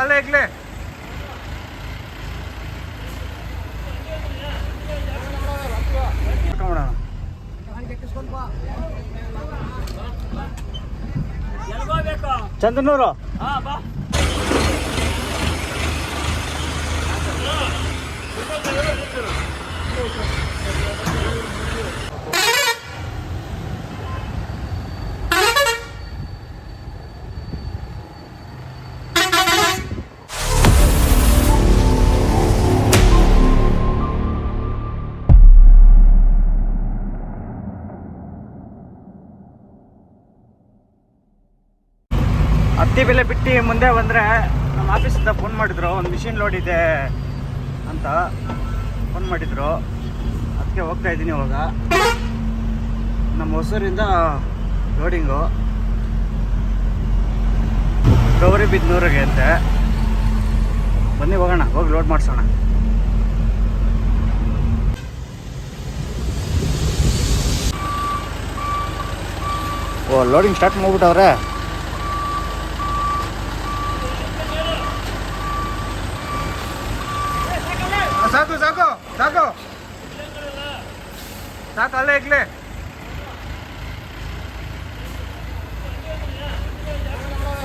ಅಲ್ಲೇ ಇಗ್ಲೆ ಚಂದನೂರು. ಹತ್ತಿ ಬೆಲೆ ಬಿಟ್ಟು ಮುಂದೆ ಬಂದರೆ ನಮ್ಮ ಆಫೀಸಿಂದ ಫೋನ್ ಮಾಡಿದ್ರು, ಒಂದು ಮಿಷಿನ್ ಲೋಡ್ ಇದೆ ಅಂತ ಫೋನ್ ಮಾಡಿದ್ರು. ಅದಕ್ಕೆ ಹೋಗ್ತಾ ಇದ್ದೀನಿ ಇವಾಗ. ನಮ್ಮ ಹೊಸೂರಿಂದ ಲೋಡಿಂಗು ಗೌರಿ ಬಿದ್ನೂರಿಗೆ ಅಂತೆ. ಬನ್ನಿ ಹೋಗೋಣ, ಹೋಗಿ ಲೋಡ್ ಮಾಡಿಸೋಣ. ಓ ಲೋಡಿಂಗ್ ಸ್ಟಾರ್ಟ್ ಮಾಡ್ಬಿಟ್ಟವ್ರೆ ಸಾಕು ಸಾಕು. ಸಾಕು ಅಲ್ಲೇ ಇಗ್ಲೆ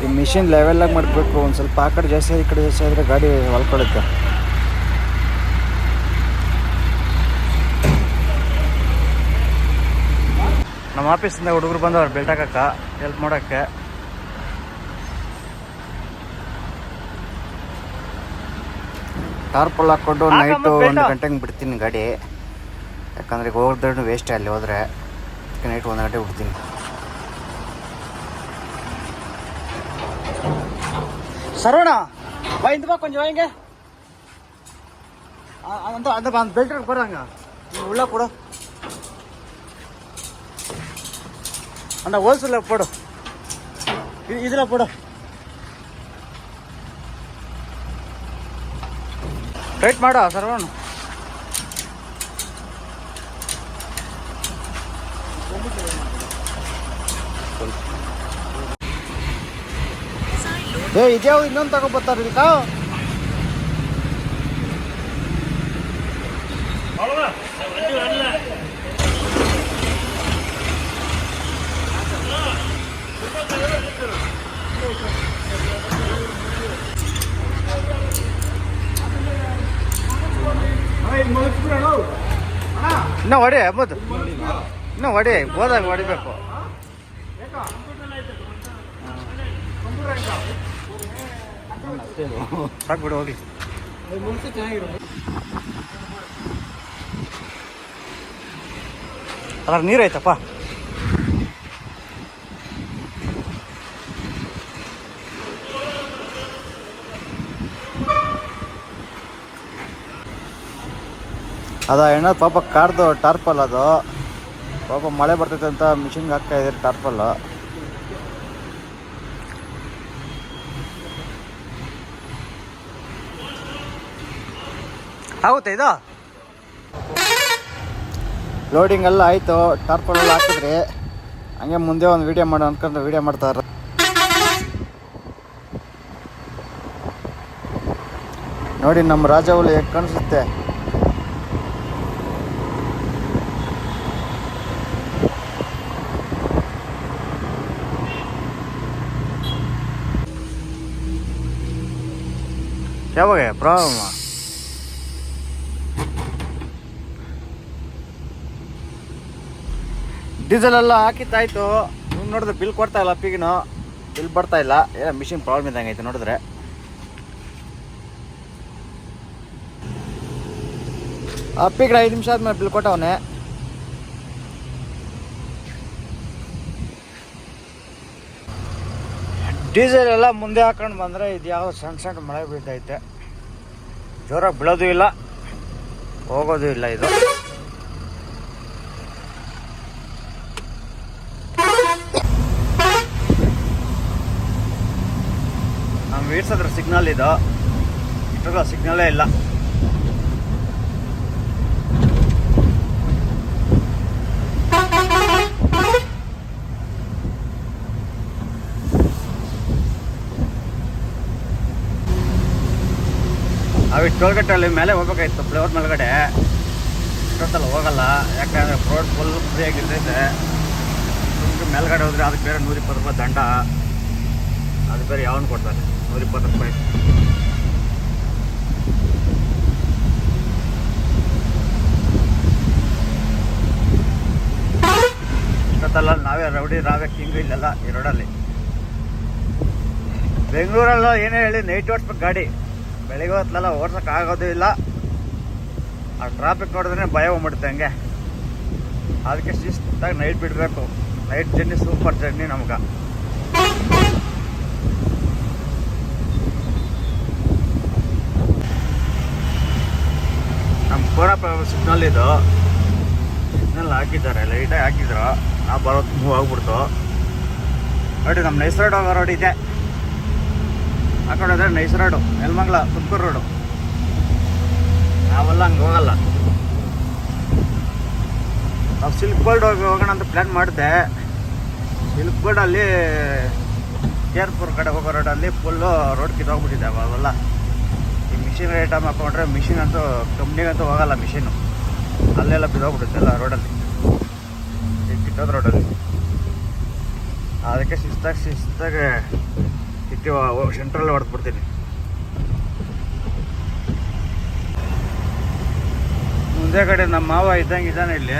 ಈ ಮಿಷಿನ್ ಆಗಿ ಮಾಡಬೇಕು ಒಂದು ಸ್ವಲ್ಪ ಆ ಕಡೆ ಜಾಸ್ತಿ ಈ ಕಡೆ ಜಾಸ್ತಿ ಆದರೆ ಗಾಡಿ ಹೊಲ್ಕೊಳುತ್ತೆ ನಮ್ಮ ಆಫೀಸಿಂದ ಹುಡುಗರು ಬಂದವ್ರು ಹಾಕಕ್ಕೆ ಹೆಲ್ಪ್ ಮಾಡೋಕ್ಕೆ. ಟಾರ್ಪಲ್ ಹಾಕ್ಕೊಂಡು ನೈಟು ಒಂದು ಗಂಟೆಗೆ ಬಿಡ್ತೀನಿ ಗಾಡಿ ಯಾಕಂದ್ರೆ ಈಗ ಹೋದ್ರೆ ವೇಸ್ಟ್ ಅಲ್ಲಿ ಹೋದ್ರೆ ನೈಟ್ ಒಂದು ಗಂಟೆ ಬಿಡ್ತೀನಿ சரவணா வா இந்த பா கொஞ்சம் வாங்க அந்த அந்த அந்த பெல்ட் போடுறாங்க நீ உள்ள போடு அந்த ஹோல்சேலில் போடு இது இதில் போடு ಟೈಟ್ ಮಾಡ ಸರ್ವಣ್ಣ ಏ ಇದ್ಯಾವ ಇನ್ನೊಂದು ತಗೊಬರ್ತಾರ ಇದಕ್ಕ? ಇನ್ನ ಹೊಡೆ ಹಬ್ಬದು ಇನ್ನ ಹೊಡೆ ಹೋದಾಗ ಹೊಡಿಬೇಕು. ಸಾಕು ಬಿಡು ಹೋಗ್ಲಿ. ಅದ್ರ ನೀರು ಐತಪ್ಪ. ಅದ ಏನೋ ಪಾಪ ಕಾರ್ದು ಟಾರ್ಪಲ್ ಅದು. ಪಾಪ ಮಳೆ ಬರ್ತೈತೆ ಅಂತ ಮಿಷಿನ್ಗೆ ಹಾಕ್ತಾ ಇದ್ದೀರಿ ಟಾರ್ಪಲ್. ಆಗುತ್ತೆ ಇದು? ಲೋಡಿಂಗ್ ಎಲ್ಲ ಆಯಿತು ಟಾರ್ಪಲ್ ಎಲ್ಲ ಹಾಕಿದ್ರಿ. ಹಂಗೆ ಮುಂದೆ ಒಂದು ವಿಡಿಯೋ ಮಾಡೋ ಅನ್ಕೊಂಡು ವಿಡಿಯೋ ಮಾಡ್ತಾರೆ ನೋಡಿ ನಮ್ಮ ರಾಜಹುಲಿ ಹೇಗೆ ಕಾಣಿಸುತ್ತೆ. ಯಾವಾಗ? ಪ್ರಾಬ್ಲಮ್ ಡೀಸೆಲ್ ಎಲ್ಲ ಹಾಕಿತ್ತಾಯ್ತು ನೀವು ನೋಡಿದ್ರೆ ಬಿಲ್ ಕೊಡ್ತಾ ಇಲ್ಲ ಅಪ್ಪಿಗಿನ ಬಿಲ್ ಬರ್ತಾ ಇಲ್ಲ. ಏನೋ ಮಿಷಿನ್ ಪ್ರಾಬ್ಲಮ್ ಇದ್ದಂಗೆ ಐತೆ ನೋಡಿದ್ರೆ. ಅಪ್ಪಿಗೆ ಐದು ನಿಮಿಷ ಆದ್ಮೇಲೆ ಬಿಲ್ ಕೊಟ್ಟವನೆ. ಡೀಸೆಲ್ ಎಲ್ಲ ಮುಂದೆ ಹಾಕೊಂಡು ಬಂದರೆ ಇದು ಯಾವ ಸಣ್ಣ ಸಣ್ಣ ಮಳೆ ಬೀಳ್ತೈತೆ. ಜೋರಾಗಿ ಬೀಳೋದು ಇಲ್ಲ. ಹೋಗೋದು ಇಲ್ಲ ಇದು. ವೀಡ್ಸ್ ಹತ್ರ ಸಿಗ್ನಲ್ ಇದು. ಇಷ್ಟೊಂದು ಸಿಗ್ನಲೇ ಇಲ್ಲ. ನಾವು ಟೋಲ್ಗಟ್ಟಲ್ಲಿ ಮೇಲೆ ಹೋಗ್ಬೇಕಾಯ್ತು, ಫ್ಲೋರ್ ಮೇಲ್ಗಡೆ. ಇಷ್ಟೊತ್ತಲ್ಲಿ ಹೋಗಲ್ಲ, ಯಾಕಂದ್ರೆ ರೋಡ್ ಫುಲ್ ಫ್ರೀ ಆಗಿರ್ತೈತೆ. ಸುಮ್ಮನೆ ಮೇಲ್ಗಡೆ ಹೋದರೆ ಅದಕ್ಕೆ ಬೇರೆ ನೂರಿಪ್ಪತ್ತು ರೂಪಾಯಿ ದಂಡ. ಅದು ಬೇರೆ ಯಾವನು ಕೊಡ್ತಾರೆ, ನೂರಿಪ್ಪತ್ತು ರೂಪಾಯಿ. ಇಷ್ಟೊತ್ತಲ್ಲ ನಾವೇ ರೌಡಿ, ನಾವೇ ಕಿಂಗ್ ಇಲ್ಲೆಲ್ಲ ಈ ರೋಡಲ್ಲಿ ಬೆಂಗಳೂರಲ್ಲ ಏನೇ ಹೇಳಿ ನೈಟ್ ಓಡಿಸ್ಬೇಕು ಗಾಡಿ. ಬೆಳಿಗ್ಗೆ ಹೊತ್ತಲೆಲ್ಲ ಆಗೋದು ಇಲ್ಲ. ಆ ಟ್ರಾಫಿಕ್ ನೋಡಿದ್ರೆ ಭಯ ಹೋಗ್ಬಿಡುತ್ತೆ ಹಂಗೆ. ಅದಕ್ಕೆ ಶಿಸ್ತಾಗಿ ನೈಟ್ ಬಿಡಬೇಕು. ನೈಟ್ ಜರ್ನಿ ಸೂಪರ್ ಜರ್ನಿ ನಮ್ಗೆ. ನಮ್ಮ ಕೋರಪ್ಪ ಸಿಗ್ನಲ್ ಇದು. ಸಿಗ್ನಲ್ ಹಾಕಿದ್ದಾರೆ ಲೈಟಾಗಿ ಹಾಕಿದ್ರು. ನಾವು ಬರೋದು ಮೂವ್ ಆಗ್ಬಿಡ್ತು. ನೋಡಿ ನಮ್ಮ ನೈಸ್ ರೋಡ್ ಹೋಗೋ ರೋಡ್ ಇದೆ. ಆ ಕಡೆ ಹೋದ್ರೆ nice road, Nelamangala, Tumakuru road. ನಾವೆಲ್ಲ ಹಂಗೆ ಹೋಗಲ್ಲ. ನಾವು ಸಿಲ್ಕ್ ಬೋರ್ಡ್ ಹೋಗಿ ಹೋಗೋಣ ಅಂತ ಪ್ಲ್ಯಾನ್ ಮಾಡಿದೆ ಸಿಲ್ಕ್ ಬೋರ್ಡಲ್ಲಿ ಕೇರ್ಪುರ್ ಕಡೆ ಹೋಗೋ ರೋಡಲ್ಲಿ ಫುಲ್ಲು ರೋಡ್ ಕಿತ್ತೋಗ್ಬಿಟ್ಟಿದೆ ಅವೆಲ್ಲ ಈ ಮಿಷಿನ್ ಐಟಮ್ ಹಾಕೊಂಡ್ರೆ ಮಿಷಿನ್ ಅಂತೂ ಕಂಪ್ನಿಗಂತೂ ಹೋಗಲ್ಲ ಮಿಷಿನು ಅಲ್ಲೆಲ್ಲ ಬಿದ್ದೋಗ್ಬಿಡುತ್ತೆ ಎಲ್ಲ ರೋಡಲ್ಲಿ ಕಿತ್ತೋದ ರೋಡಲ್ಲಿ ಅದಕ್ಕೆ ಶಿಸ್ತಾಗಿ ಶಿಸ್ತಾಗಿ ಸಿಟಿ ಸೆಂಟ್ರಲ್ಲಿ ಹೊಡೆದ್ಬಿಡ್ತೀನಿ ಮುಂದೆ ಕಡೆ ನಮ್ಮ ಮಾವ ಇದ್ದಂಗೆ ಇದ್ದಾನೆ ಇಲ್ಲಿ.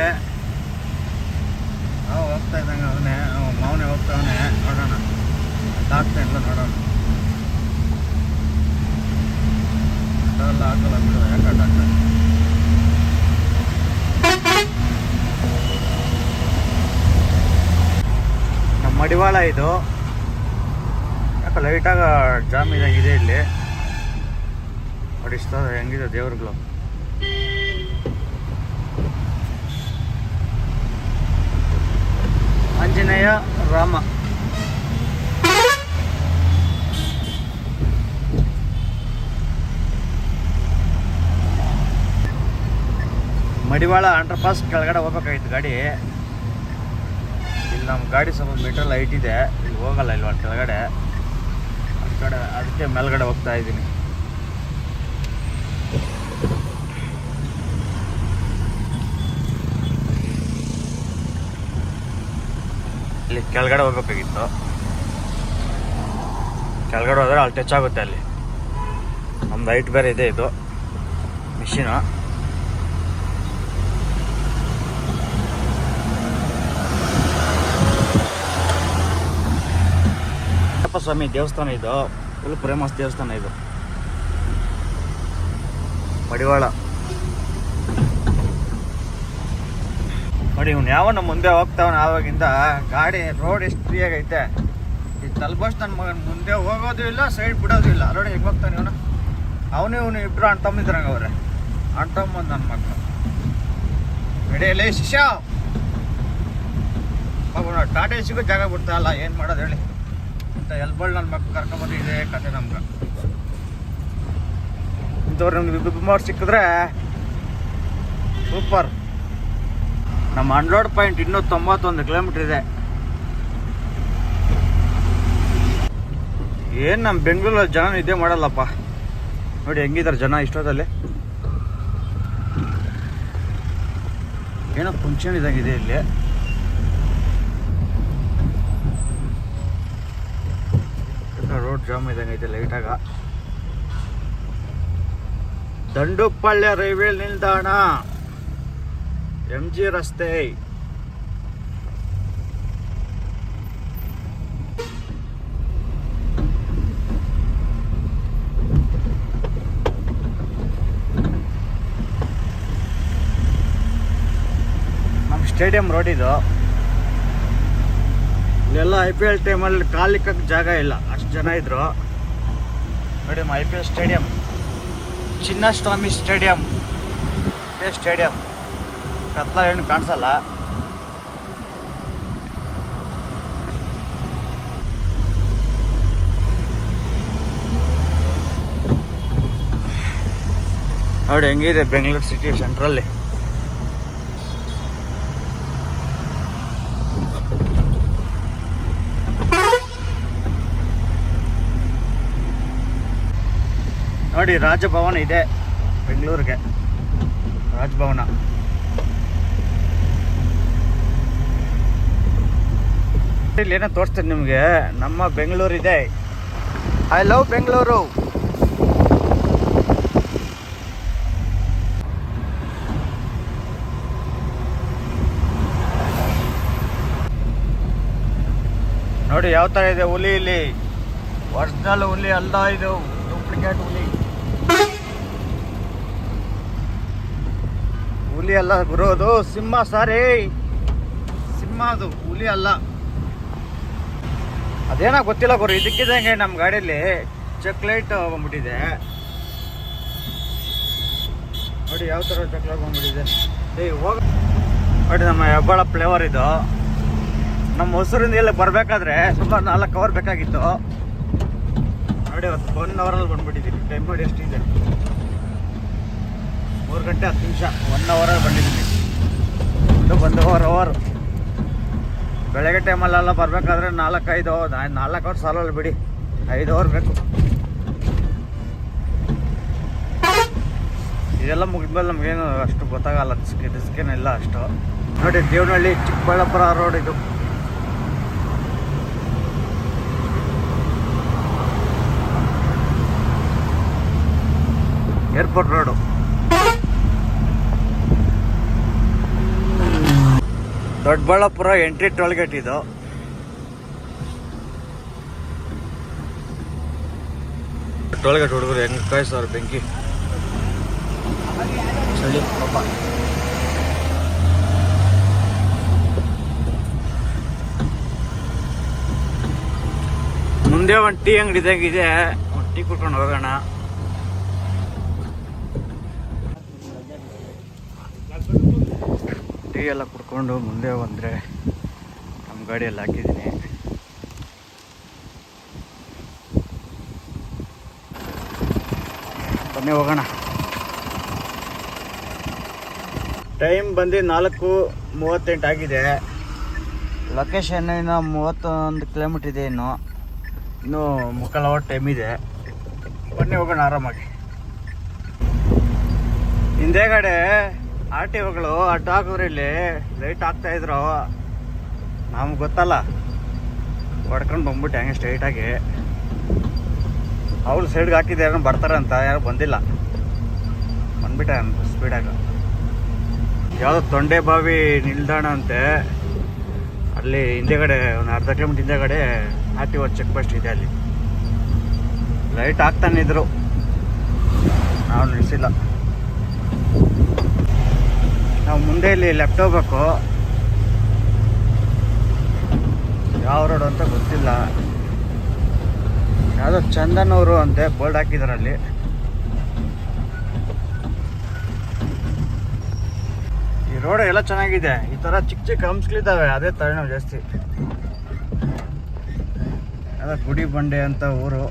ಮಾವ ಹೋಗ್ತಾ ಇದ್ದಂಗೆ ಅವನೇ ಮಾವನೇ ಹೋಗ್ತಾವನೆ, ನೋಡೋಣ. ಅದಾಗ್ತಾ ಇಲ್ಲ ನೋಡೋಣ. ಎಲ್ಲ ಹಾಕಲ್ಲ ಬಿಡು ನಮ್ಮ ಮಡಿವಾಳ ಇದು. ಯಾಕೆ ಲೈಟಾಗ ಜಾಮ್ ಇದಾಗಿದೆ ಇಲ್ಲಿ. ಹೊಡಿಸ್ತಾ ಹೆಂಗಿದೆ ದೇವ್ರುಗಳು? ಆಂಜನೇಯ, ರಾಮ. ಮಡಿವಾಳ ಅಂಡರ್ ಪಾಸ್ ಕೆಳಗಡೆ ಹೋಗ್ಬೇಕಾಗಿತ್ತು ಗಾಡಿ. ಇಲ್ಲಿ ನಮ್ಮ ಗಾಡಿ ಸ್ವಲ್ಪ ಮೀಟರ್ ಲೈಟ್ ಇದೆ. ಇಲ್ಲಿ ಹೋಗಲ್ಲ ಇಲ್ವಾ ಕೆಳಗಡೆ. ಕಡೆ, ಅದಕ್ಕೆ ಮೇಲ್ಗಡೆ ಹೋಗ್ತಾ ಇದ್ದೀನಿ. ಇಲ್ಲಿ ಕೆಳಗಡೆ ಹೋಗ್ಬೇಕಾಗಿತ್ತು. ಕೆಳಗಡೆ ಹೋದ್ರೆ ಅಲ್ಲಿ ಟಚ್ ಆಗುತ್ತೆ ಅಲ್ಲಿ. ನಮ್ದು ಹೈಟ್ ಬೇರೆ ಇದೆ ಇದು. ಮಿಷಿನು ಅಯ್ಯಪ್ಪ ಸ್ವಾಮಿ ದೇವಸ್ಥಾನ ಇದು. ಫುಲ್ ಫೇಮಸ್ ದೇವಸ್ಥಾನ ಇದು. ಮಡಿವಾಳ. ನೋಡಿ, ಇವ್ನು ಯಾವನ ಮುಂದೆ ಹೋಗ್ತಾವನ ಆವಾಗಿಂದ. ಗಾಡಿ ರೋಡ್ ಎಷ್ಟು ಫ್ರೀ ಆಗೈತೆ. ಈ ತಲ್ಬಸ್ ನನ್ನ ಮಗನ ಮುಂದೆ ಹೋಗೋದು ಇಲ್ಲ ಸೈಡ್ ಬಿಡೋದು ಇಲ್ಲ. ನೋಡಿ ಹೆಂಗೆ ಹೋಗ್ತಾನೆ ಇವನು? ಅವನೇ ಇವನು ಇಬ್ಬರು ಅಣ್ಣ ತಮ್ಮಿದ್ರಂಗೆ ಅವ್ರೆ. ಅಣ್ಣ ತಮ್ಮ ನನ್ನ ಮಕ್ಕಳು ನಡೆಯಲೇ ಮಗು ಟಾಟಾ ಸಿಗೋ ಜಾಗ ಬಿಡ್ತಾ ಇಲ್ಲ. ಏನು ಮಾಡೋದು ಹೇಳಿ. ಇಂಥ ಎಲ್ಬಳ್ ನನ್ನ ಮಕ್ಕಳು ಕರ್ಕೊಂಡ್ಬಂದು ಇದೇ ಕತೆ ನಮ್ಗೆ. ಇಂಥವ್ರು ನಮ್ಗೆ ಬಿಮಾರ್ ಸಿಕ್ಕಿದ್ರೆ ಸೂಪರ್. ನಮ್ಮ ಅನ್ಲೋಡ್ ಪಾಯಿಂಟ್ ಇನ್ನೂ ತೊಂಬತ್ತೊಂದು ಕಿಲೋಮೀಟ್ರ್ ಇದೆ. ಏನು ನಮ್ಮ ಬೆಂಗಳೂರಲ್ಲಿ ಜನ ಇದೇ ಮಾಡಲ್ಲಪ್ಪ. ನೋಡಿ ಹೆಂಗಿದ್ದಾರೆ ಜನ ಇಷ್ಟೊತ್ತಲ್ಲಿ. ಏನೋ ಪುಂಚನ್ ಇದ್ದಂಗೆ ಇದೆ ಇಲ್ಲಿ ರೋಡ್ ಜಾಮ್ ಇದ್ದಂಗೆ ಐತೆ ಲೈಟಾಗ ದಂಡುಪಳ್ಳಿ ರೈಲ್ವೆ ನಿಲ್ದಾಣ. ಎಂ ಜಿ ರಸ್ತೆ. ನಮ್ಮ ಸ್ಟೇಡಿಯಂ ರೋಡ್ ಇದು. ಇಲ್ಲೆಲ್ಲ ಐ ಪಿ ಎಲ್ ಟೈಮಲ್ಲಿ ಕಾಲಿಕ್ಕಕ್ಕೆ ಜಾಗ ಇಲ್ಲ. ಅಷ್ಟು ಜನ ಇದ್ರು. ನೋಡಿ I P L stadium Chinnaswamy stadium ಇದೇ ಸ್ಟೇಡಿಯಂ ಕತ್ಲ ಏನು ಕಾಣಿಸಲ್ಲ. ನೋಡಿ ಹೆಂಗಿದೆ ಬೆಂಗಳೂರು ಸಿಟಿ ಸೆಂಟ್ರಲ್ಲಿ ನೋಡಿ ರಾಜಭವನ ಇದೆ ಬೆಂಗಳೂರಿಗೆ. ರಾಜಭವನ. ಇಲ್ಲಿ ಏನೋ ತೋರಿಸ್ತೀನಿ ನಿಮಗೆ. ನಮ್ಮ ಬೆಂಗಳೂರು ಇದೆ. I love Bengaluru. ನೋಡಿ ಯಾವ ಥರ ಇದೆ ಹುಲಿ ಇಲ್ಲಿ. ಒರಿಜಿನಲ್ ಹುಲಿ ಅಲ್ಲ ಇದು ಡೂಪ್ಲಿಕೇಟ್ ಹುಲಿ. ಹುಲಿ ಅಲ್ಲ ಬರೋದು. ಸಿಂಹ ಸಾರಿ. ಸಿಂಹ ಅದು ಹುಲಿ ಅಲ್ಲ. ಅದೇನೋ ಗೊತ್ತಿಲ್ಲ ಗುರು ಇದಕ್ಕಿದಂಗೆ ನಮ್ಮ ಗಾಡಿಯಲ್ಲಿ ಚೆಕ್ ಲೈಟ್ ಬಂದ್ಬಿಟ್ಟಿದೆ. ನೋಡಿ ಯಾವ ಥರ ಚೆಕ್ ಲೈಟ್ ಬಂದ್ಬಿಟ್ಟಿದೆ. ಏಯ್, ಹೋಗ. ನೋಡಿ ನಮ್ಮ ಹೆಬ್ಬಾಳ ಫ್ಲೇವರ್ ಇದು. ನಮ್ಮ ಹೊಸೂರಿಂದ ಇಲ್ಲಿ ಬರಬೇಕಾದ್ರೆ ಸುಮಾರು ನಾಲ್ಕು ಅವರ್ ಬೇಕಾಗಿತ್ತು. ನೋಡಿ ಅವತ್ತು ಒನ್ ಅವರಲ್ಲಿ ಬಂದ್ಬಿಟ್ಟಿದ್ದೀನಿ ಟೈಮ್ ನೋಡಿ ಎಷ್ಟಿದೆ. ಮೂರು ಗಂಟೆ ಹತ್ತು ನಿಮಿಷ ಒನ್ ಅವರಲ್ಲಿ ಬಂದಿದ್ದೀನಿ. ಒಂದು ಒಂದು ಅವರ್ ಅವರ್ ಬೆಳಗ್ಗೆ ಟೈಮಲ್ಲೆಲ್ಲ ಬರಬೇಕಾದ್ರೆ ನಾಲ್ಕೈದು ನಾಲ್ಕು ಅವರ್ ಸಾಲಲ್ಲ ಬಿಡಿ. ಐದು ಅವರ್ ಬೇಕು. ಇದೆಲ್ಲ ಮುಗಿದ್ಮೇಲೆ ನಮಗೇನು ಅಷ್ಟು ಗೊತ್ತಾಗಲ್ಲ ರಿಸ್ಕ್ ರಿಸ್ಕೇನಿಲ್ಲ ಅಷ್ಟು. ನೋಡಿ, ದೇವನಹಳ್ಳಿ, ಚಿಕ್ಕಬಳ್ಳಾಪುರ ರೋಡ್ ಇದು. Airport road Doddaballapura entry tollgate ಇದು. ಟೋಲ್ಗೇಟ್ ಹುಡುಗರು ಹೆಂಗ್ ಕಾಯಿಸೋರು ಬೆಂಕಿ? ಚಳಿ ಪಾಪ. ಮುಂದೆ ಒಂದು ಟೀ ಅಂಗಡಿ ಇದ್ದಂಗಿದೆ ಒಂದು ಟೀ ಕುಡ್ಕೊಂಡು ಹೋಗೋಣ. ಟೀ ಎಲ್ಲ ಕುಡ್ಕೊಂಡು ಮುಂದೆ ಬಂದರೆ ನಮ್ಮ ಗಾಡಿಯಲ್ಲಿ ಹಾಕಿದ್ದೀನಿ. ಬನ್ನಿ ಹೋಗೋಣ. ಟೈಮ್ ಬಂದು ನಾಲ್ಕು ಮೂವತ್ತೆಂಟು ಆಗಿದೆ. ಲೊಕೇಶನ್ ಇನ್ನು ಮೂವತ್ತೊಂದು ಕಿಲೋಮೀಟ್ರ್ ಇದೆ ಇನ್ನು. ಇನ್ನೂ ಮುಕ್ಕಾಲು ಟೈಮ್ ಇದೆ. ಬನ್ನಿ ಹೋಗೋಣ ಆರಾಮಾಗಿ. ಹಿಂದೆಗಡೆ ಆರ್ ಟಿ ಒಗಳು ಅಡ್ಡ ಇಲ್ಲಿ ಲೈಟ್ ಹಾಕ್ತಾ ಇದ್ರು. ನಮ್ಗೆ ಗೊತ್ತಲ್ಲ. ಹೊಡ್ಕೊಂಡು ಬಂದ್ಬಿಟ್ಟು ಹಂಗೆ ಸ್ಟ್ರೈಟಾಗಿ ಅವ್ರು ಸೈಡ್ಗೆ ಹಾಕಿದ್ದೆ ಯಾರು ಬರ್ತಾರಂತ ಯಾರು ಬಂದಿಲ್ಲ. ಬಂದ್ಬಿಟ್ಟೆ ಸ್ಪೀಡಾಗಿ ಯಾವುದೋ ತೊಂಡೆ ಬಾವಿ ನಿಲ್ದಾಣ ಅಂತೆ. ಅಲ್ಲಿ ಹಿಂದೆಗಡೆ, ಒಂದು ಅರ್ಧ ಕಿಲೋಮೀಟರ್ ಹಿಂದೆಗಡೆ R T O check post ಇದೆ ಅಲ್ಲಿ. ಲೈಟ್ ಹಾಕ್ತಾನಿದ್ರು ನಾವು ನಿಲ್ಲಿಸಿಲ್ಲ ನಾವು ಮುಂದೆ ಇಲ್ಲಿ ಲೆಫ್ಟ್ ಹೋಗ್ಬೇಕು ಯಾವ ರೋಡ್ ಅಂತ ಗೊತ್ತಿಲ್ಲ. ಯಾವುದೋ ಚಂದನೂರು ಅಂತೆ ಬೋರ್ಡ್ ಹಾಕಿದಾರಲ್ಲಿ ಈ ರೋಡ್ ಎಲ್ಲ ಚೆನ್ನಾಗಿದೆ. ಈ ಥರ ಚಿಕ್ಕ ಚಿಕ್ಕ ಹಂಸ್ಗಳಿದ್ದಾವೆ ಅದೇ ತಲೆನೋವು ಜಾಸ್ತಿ. ಅದ ಗುಡಿ ಬಂಡೆ ಅಂತ ಊರು.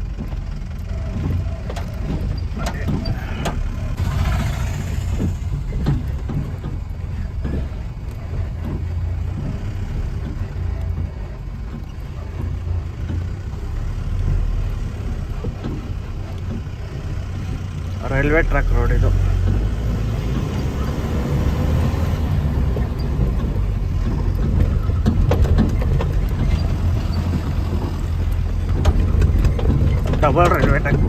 ರೈಲ್ವೆ ಟ್ರ್ಯಾಕ್ ರೋಡ್ ಇದು. Double railway track.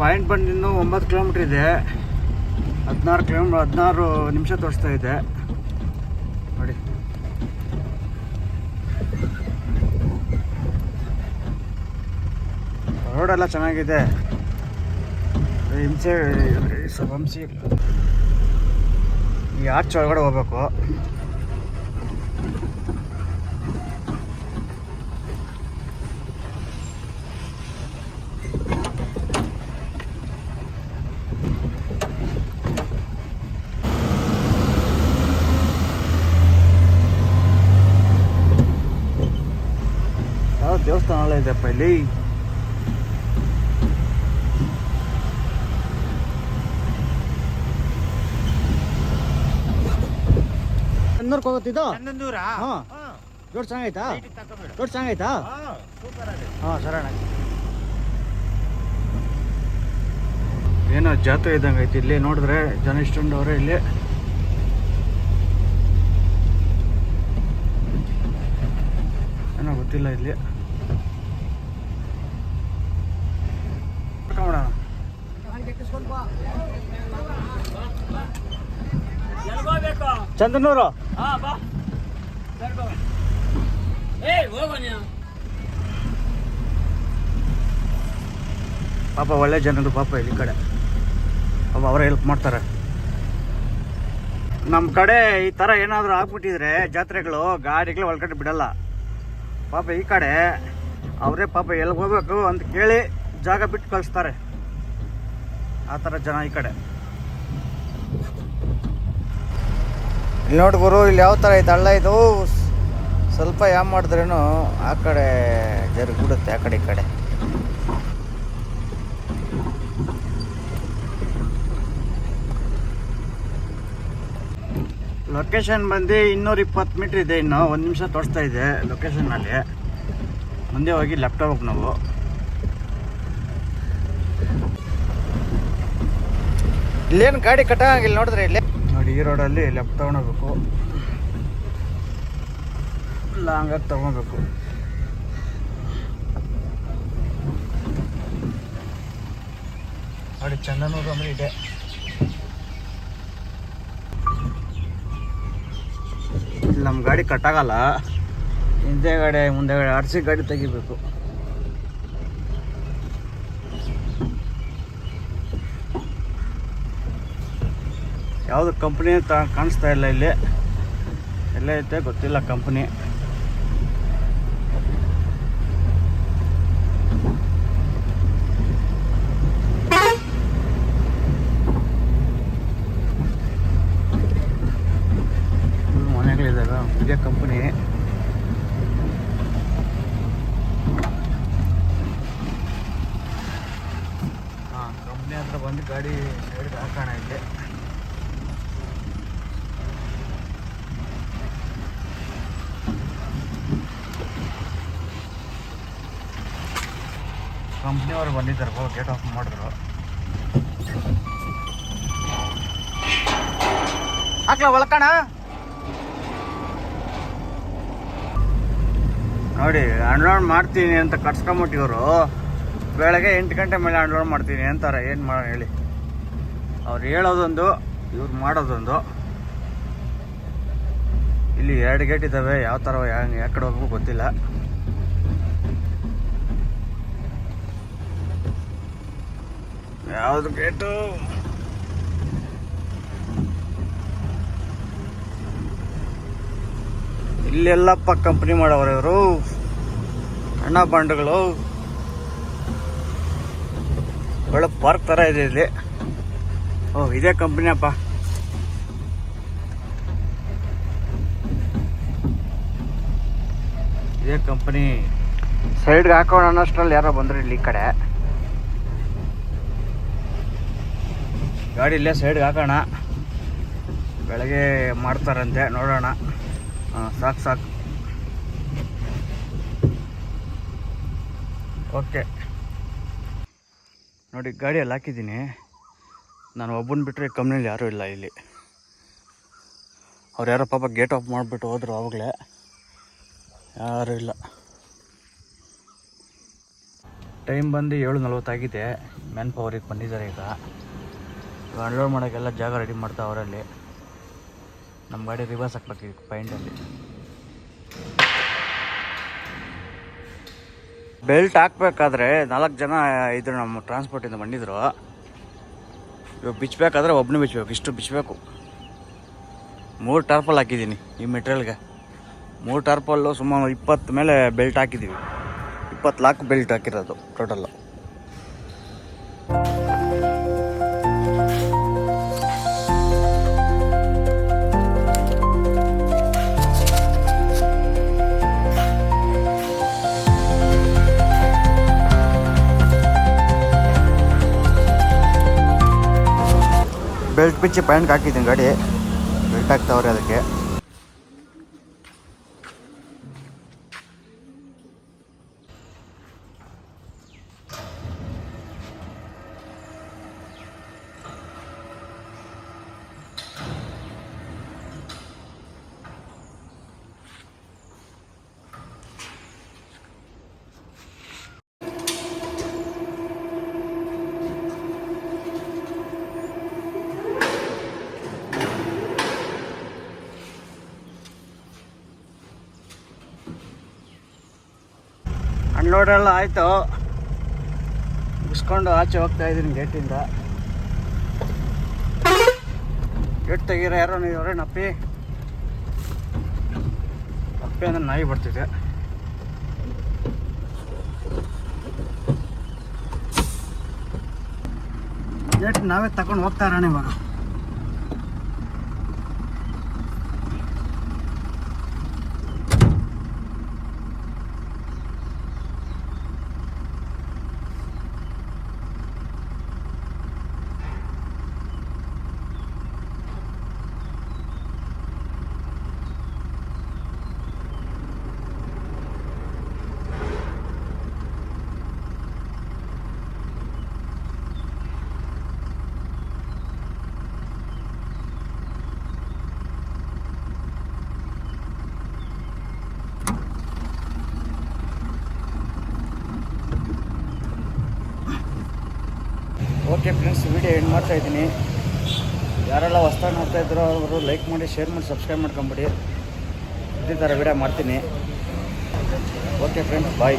ಪಾಯಿಂಟ್ ಬಂದು ಇನ್ನೂ ಒಂಬತ್ತು ಕಿಲೋಮೀಟ್ರ್ ಇದೆ. ಹದಿನಾರು ಕಿಲೋಮೀಟ್ರ್ ಹದಿನಾರು ನಿಮಿಷ ತೋರಿಸ್ತಾ ಇದೆ ನೋಡಿ ರೋಡೆಲ್ಲ ಚೆನ್ನಾಗಿದೆ. ಹಿಂಸೆ ಹಂಸಿ ಈ ಆರ್ಚ್ ಒಳಗಡೆ ಹೋಗ್ಬೇಕು. ದೇವಸ್ಥಾನ ಎಲ್ಲ ಇದೆಪ್ಪ ಇಲ್ಲಿ? ಹನ್ನೂರ್ಗೆ ಹೋಗುತ್ತಿದ್ದು ಹನ್ನೊಂದೂರ ಹಾ. ರೋಡ್ ಚೆನ್ನಾಗೈತಾ ರೋಡ್ ಚೆನ್ನಾಗೈತಾ ಹಾಂ ಸೂಪರ್ ಆಗಿದೆ ಹಾಂ ಸರಣ. ಏನೋ ಜಾತ್ರೆ ಇದ್ದಂಗೆ ಐತಿ ಇಲ್ಲಿ ನೋಡಿದ್ರೆ ಜನ ಇಷ್ಟೊಂದು ಅವರೇ ಇಲ್ಲಿ. ಏನೋ ಗೊತ್ತಿಲ್ಲ ಇಲ್ಲಿ. ಕರ್ಕೊಂಬಿಡೋಣ. ಎಲ್ಗೋಬೇಕು ಚಂದನೂರು ಹಾಂ ಬಾ. ಕರ್ಕೊ ಏಯ್ ಹೋಗೋ ಪಾಪ ಒಳ್ಳೆ ಜನರು ಪಾಪ ಇಲ್ಲಿ ಕಡೆ. ಪಾಪ ಅವರೇ ಹೆಲ್ಪ್ ಮಾಡ್ತಾರೆ. ನಮ್ಮ ಕಡೆ ಈ ಥರ ಏನಾದರೂ ಆಗ್ಬಿಟ್ಟಿದ್ರೆ ಜಾತ್ರೆಗಳು ಗಾಡಿಗಳು ಒಳಗಡೆ ಬಿಡಲ್ಲ. ಪಾಪ ಈ ಕಡೆ ಅವರೇ ಪಾಪ ಎಲ್ಲಿ ಹೋಗ್ಬೇಕು ಅಂತ ಕೇಳಿ ಜಾಗ ಬಿಟ್ಟು ಕಳಿಸ್ತಾರೆ. ಆ ಥರ ಜನ ಈ ಕಡೆ. ನೋಡಿ ಗುರು, ಇಲ್ಲಿ ಯಾವ ಥರ ಐತೆ ಹಳ್ಳ ಇದು? ಸ್ವಲ್ಪ ಯಾವ ಮಾಡಿದ್ರೇನು ಆ ಕಡೆ ಜರುಗಿಬಿಡುತ್ತೆ, ಆ ಕಡೆ ಈ ಕಡೆ. ಲೊಕೇಶನ್ ಬಂದು ಇನ್ನೂರ ಇಪ್ಪತ್ತು ಮೀಟ್ರ್ ಇದೆ ಇನ್ನು, ಒಂದು ನಿಮಿಷ ತೋರಿಸ್ತಾ ಇದೆ ಲೊಕೇಶನ್ನಲ್ಲಿ ಮುಂದೆ ಹೋಗಿ ಲೆಫ್ಟ್ ಹೋಗ್ಬೇಕು ನಾವು. ಇಲ್ಲೇನು ಗಾಡಿ ಕಟ್ಟಾಗಿಲ್ಲ ನೋಡಿದ್ರೆ ಇಲ್ಲಿ. ನೋಡಿ, ಈ ರೋಡಲ್ಲಿ ಲೆಫ್ಟ್ ತೊಗೊಂಡೋಗ್ಬೇಕು ಲಾಂಗಾಗಿ ತೊಗೊಬೇಕು ನೋಡಿ, ಚಂದನೂರು ಇದೆ. ನಮ್ಮ ಗಾಡಿ ಕಟ್ಟಾಗಲ್ಲ ಹಿಂದೆಗಡೆ, ಮುಂದೆಗಡೆ ಆರ್ಸಿ ಗಾಡಿ ತೆಗಿಬೇಕು. ಯಾವುದು ಕಂಪ್ನಿ ತ ಕಾಣಿಸ್ತಾ ಇಲ್ಲ ಇಲ್ಲಿ. ಎಲ್ಲೇ ಐತೆ, ಗೊತ್ತಿಲ್ಲ ಕಂಪ್ನಿ. ಮನೆಗಳಿದಾಗ ಇದೇ ಕಂಪ್ನಿ. ಹಾಂ, ಕಂಪ್ನಿ ಹತ್ರ ಬಂದು ಗಾಡಿ ಸೈಡ್ಗೆ ಹಾಕೋಣ ಇಲ್ಲಿ. ಕಂಪ್ನಿಯವರು ಬಂದಿದ್ದಾರೆ ಗೇಟ್ ಆಫ್ ಮಾಡಿದ್ರು. ಹಾಕ್ಲ, ಒಳಕಣ? ನೋಡಿ ಅನ್ಲೋಡ್ ಮಾಡ್ತೀನಿ ಅಂತ ಕಟ್ಸ್ಕೊಂಬಿಟ್ಟಿವರು ಬೆಳಗ್ಗೆ ಎಂಟು ಗಂಟೆ ಮೇಲೆ ಅನ್ಲೋಡ್ ಮಾಡ್ತೀನಿ ಅಂತಾರೆ, ಏನು ಮಾಡೋಣ ಹೇಳಿ. ಅವ್ರು ಹೇಳೋದೊಂದು, ಇವ್ರು ಮಾಡೋದೊಂದು. ಇಲ್ಲಿ ಎರಡು ಗೇಟ್ ಇದ್ದಾವೆ ಯಾವ ಥರ ಯಾವ ಕಡೆ ಹೋಗ್ಬೇಕು ಗೊತ್ತಿಲ್ಲ. ಯಾವುದು ಗೇಟು ಇಲ್ಲೆಲ್ಲಪ್ಪ ಕಂಪ್ನಿ ಮಾಡವ್ರೆ ಇವರು. ಅಣ್ಣ ಬಾಂಡ್ಗಳು. ಒಳ್ಳೆ ಪಾರ್ಕ್ ಥರ ಇದೆ ಇಲ್ಲಿ. ಓ, ಇದೇ ಕಂಪ್ನಿ ಅಪ್ಪ. ಇದೇ ಕಂಪ್ನಿ ಸೈಡ್ಗೆ ಹಾಕೋಣ ಅನ್ನೋಷ್ಟರಲ್ಲಿ ಯಾರೋ ಬಂದ್ರು ಇಲ್ಲಿ ಈ ಕಡೆ. ಗಾಡಿ ಇಲ್ಲೇ ಸೈಡ್ಗೆ ಹಾಕೋಣ. ಬೆಳಗ್ಗೆ ಮಾಡ್ತಾರಂತೆ, ನೋಡೋಣ. ಸಾಕು ಸಾಕು. ಓಕೆ. ನೋಡಿ ಗಾಡಿಯಲ್ಲಿ ಹಾಕಿದ್ದೀನಿ. ನಾನು ಒಬ್ಬನ ಬಿಟ್ಟರೆ ಕಂಪ್ನಿಲಿ ಯಾರೂ ಇಲ್ಲ ಇಲ್ಲಿ. ಅವ್ರು ಯಾರೋ ಪಾಪ ಗೇಟ್ ಆಫ್ ಮಾಡಿಬಿಟ್ಟು ಹೋದ್ರು ಆವಾಗಲೇ ಯಾರೂ ಇಲ್ಲ. ಟೈಮ್ ಬಂದು ಏಳು ನಲ್ವತ್ತಾಗಿದೆ. ಮ್ಯಾನ್ ಪವರಿಗೆ ಬಂದಿದ್ದಾರೆ ಈಗ. ಇವಾಗ ಅನ್ಲೋಡ್ ಮಾಡೋಕ್ಕೆಲ್ಲ ಜಾಗ ರೆಡಿ ಮಾಡ್ತಾ ಅವರಲ್ಲಿ. ನಮ್ಮ ಗಾಡಿ ರಿವರ್ಸ್ ಹಾಕ್ಬೇಕು ಪೈಂಟಲ್ಲಿ ಬೆಲ್ಟ್ ಹಾಕ್ಬೇಕಾದ್ರೆ ನಾಲ್ಕು ಜನ ಇದ್ರು ನಮ್ಮ ಟ್ರಾನ್ಸ್ಪೋರ್ಟಿಂದ ಬಂದಿದ್ರು. ಇವಾಗ ಬಿಚ್ಚಬೇಕಾದ್ರೆ ಒಬ್ಬನೇ ಬಿಚ್ಚಬೇಕು ಇಷ್ಟು ಬಿಚ್ಚಬೇಕು ಮೂರು ಟಾರ್ಪಲ್ ಹಾಕಿದ್ದೀನಿ ಈ ಮೆಟೀರಿಯಲ್ಗೆ ಮೂರು ಟಾರ್ಪಲ್ಲು ಸುಮಾರು ಇಪ್ಪತ್ತು ಮೇಲೆ ಬೆಲ್ಟ್ ಹಾಕಿದ್ದೀವಿ. ಇಪ್ಪತ್ತು ಲಾಕ್ ಬೆಲ್ಟ್ ಹಾಕಿರೋದು ಟೋಟಲ್ಲು ಬೆಲ್ಟ್ ಬಿಚ್ಚಿ ಪ್ಯಾಂಟ್ಗೆ ಹಾಕಿದ್ದೀನಿ ಗಾಡಿ. ಬೆಲ್ಟ್ ಹಾಕ್ತಾವ್ರೆ ಅದಕ್ಕೆ. ಅನ್ಲೋಡೆಲ್ಲ ಆಯಿತು. ಮುಗಿಸ್ಕೊಂಡು ಆಚೆ ಹೋಗ್ತಾ ಇದ್ದೀನಿ ಗೇಟಿಂದ ಗೇಟ್ ತೆಗೀರ ಯಾರೋ ನೀವು ಅವರೇ ನಪ್ಪಿ. ನಪ್ಪಿ ಅಂದ್ರೆ ನಾಯಿ ಬರ್ತಿದೆ. ಗೇಟ್ ನಾವೇ ತಗೊಂಡು ಹೋಗ್ತಾ ಇರೋಣ ಇವಾಗ. ಓಕೆ ಫ್ರೆಂಡ್ಸ್, ವಿಡಿಯೋ ಎಂಡ್ ಮಾಡ್ತಾ ಇದ್ದೀನಿ. ಯಾರೆಲ್ಲ ಹೊಸ್ದಾಗಿ ನೋಡ್ತಾ ಇದ್ರು ಅವರು ಲೈಕ್ ಮಾಡಿ ಶೇರ್ ಮಾಡಿ ಸಬ್ಸ್ಕ್ರೈಬ್ ಮಾಡ್ಕೊಂಬಿಡಿ. ಇದೇ ಥರ ವಿಡಿಯೋ ಮಾಡ್ತೀನಿ. Okay friends bye